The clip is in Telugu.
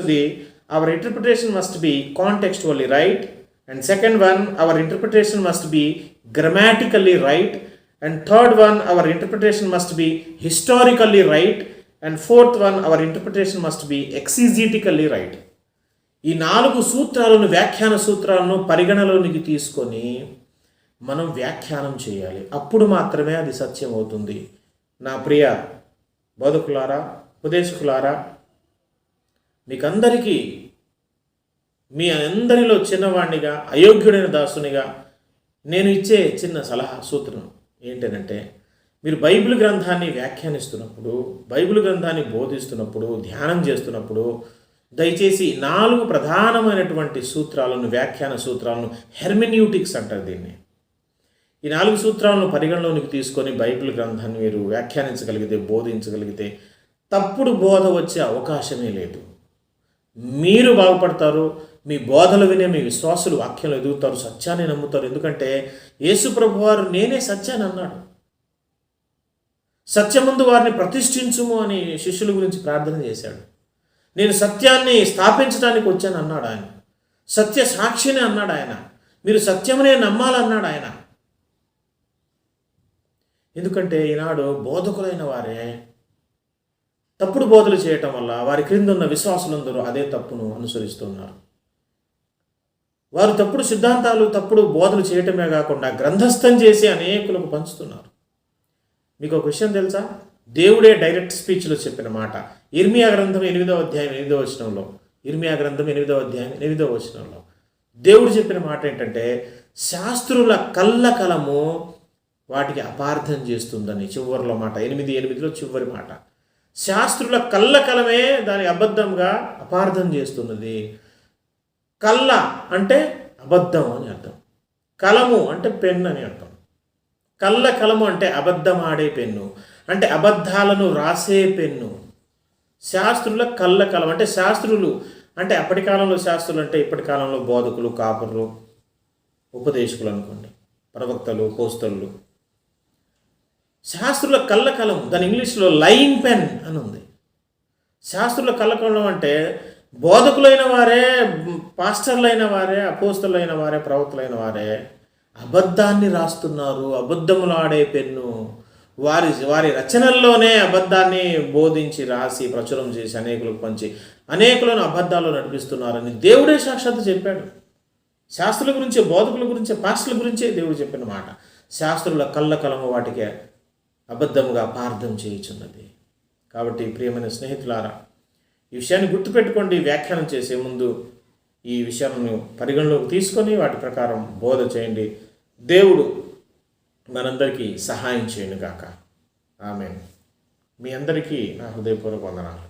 the our interpretation must be contextually right and second one our interpretation must be grammatically right and third one our interpretation must be historically right and fourth one our interpretation must be exegetically right ఈ నాలుగు సూత్రాలను వ్యాఖ్యాన సూత్రాలను పరిగణలోనికి తీసుకొని మనం వ్యాఖ్యానం చేయాలి అప్పుడు మాత్రమే అది సత్యం అవుతుంది నా ప్రియ బోధకులారా ఉపదేశకులారా మీకందరికీ మీ అందరిలో చిన్నవాణ్ణిగా అయోగ్యుడైన దాసునిగా నేను ఇచ్చే చిన్న సలహా సూత్రం ఏంటంటే మీరు బైబిల్ గ్రంథాన్ని వ్యాఖ్యానిస్తున్నప్పుడు బైబిల్ గ్రంథాన్ని బోధిస్తున్నప్పుడు ధ్యానం చేస్తున్నప్పుడు దయచేసి నాలుగు ప్రధానమైనటువంటి సూత్రాలను వ్యాఖ్యాన సూత్రాలను హెర్మిన్యూటిక్స్ అంటారు దీన్ని. ఈ నాలుగు సూత్రాలను పరిగణలోనికి తీసుకొని బైబిల్ గ్రంథాన్ని మీరు వ్యాఖ్యానించగలిగితే బోధించగలిగితే తప్పుడు బోధ వచ్చే అవకాశమే లేదు. మీరు బాగుపడతారు మీ బోధలు వినే మీ విశ్వాసులు వాక్యంలో ఎదుగుతారు సత్యాన్ని నమ్ముతారు. ఎందుకంటే యేసు ప్రభు వారు నేనే సత్యాన్ని అన్నాడు. సత్యముందు వారిని ప్రతిష్ఠించుము అని శిష్యుల గురించి ప్రార్థన చేశాడు. నేను సత్యాన్ని స్థాపించడానికి వచ్చాను అన్నాడు ఆయన. సత్య సాక్షిని అన్నాడు ఆయన. మీరు సత్యమునే నమ్మాలన్నాడు ఆయన. ఎందుకంటే ఈనాడు బోధకులైన వారే తప్పుడు బోధలు చేయటం వల్ల వారి క్రింద ఉన్న విశ్వాసులందరూ అదే తప్పును అనుసరిస్తున్నారు. వారు తప్పుడు సిద్ధాంతాలు తప్పుడు బోధలు చేయటమే కాకుండా గ్రంథస్థం చేసి అనేకులకు పంచుతున్నారు. మీకు ఒక విషయం తెలుసా? దేవుడే డైరెక్ట్ స్పీచ్లో చెప్పిన మాట. ఇర్మియా గ్రంథం ఎనిమిదో అధ్యాయం ఎనిమిదో వచనంలో. ఇర్మియా గ్రంథం ఎనిమిదో అధ్యాయం ఎనిమిదో వచనంలో. దేవుడు చెప్పిన మాట ఏంటంటే శాస్త్రుల కళ్ళ కలము వాటికి అపార్థం చేస్తుందని చివరిలో మాట ఎనిమిది ఎనిమిదిలో చివరి మాట. శాస్త్రుల కల్లకలమే దాని అబద్ధంగా అపార్థం చేస్తున్నది. కళ్ళ అంటే అబద్ధం అని అర్థం. కలము అంటే పెన్ అని అర్థం. కళ్ళ కలము అంటే అబద్ధం ఆడే పెన్ను. అంటే అబద్ధాలను రాసే పెన్ను. శాస్త్రుల కళ్ళ కలం అంటే శాస్త్రులు. అంటే అప్పటి కాలంలో శాస్త్రులు అంటే ఇప్పటి కాలంలో బోధకులు కాపురులు ఉపదేశకులు అనుకోండి. ప్రవక్తలు పోస్తలు శాస్త్రుల కళ్ళకలం దాని ఇంగ్లీష్లో లైన్ పెన్ అని ఉంది. శాస్త్రుల కళ్ళకలం అంటే బోధకులైన వారే పాస్టర్లైన వారే అపోస్తులైన వారే ప్రవక్తలైన వారే అబద్ధాన్ని రాస్తున్నారు అబద్ధములు ఆడే పెన్ను. వారి వారి రచనల్లోనే అబద్ధాన్ని బోధించి రాసి ప్రచురం చేసి అనేకులకు పంచి అనేకులను అబద్ధాలు నడిపిస్తున్నారని దేవుడే సాక్షాత్తు చెప్పాడు. శాస్త్రుల గురించే బోధకుల గురించే పాస్టర్ల గురించే దేవుడు చెప్పిన మాట. శాస్త్రుల కళ్ళ కలము వాటికి. అబద్ధముగా అపార్థం చేయుచున్నది. కాబట్టి ప్రియమైన స్నేహితులారా ఈ విషయాన్ని గుర్తుపెట్టుకోండి. వ్యాఖ్యానం చేసే ముందు ఈ విషయాలను పరిగణలోకి తీసుకొని వాటి ప్రకారం బోధ చేయండి. దేవుడు మనందరికీ సహాయం చేయను గాక ఆమె మీ అందరికీ నా హృదయపూర్వక వందనాలు.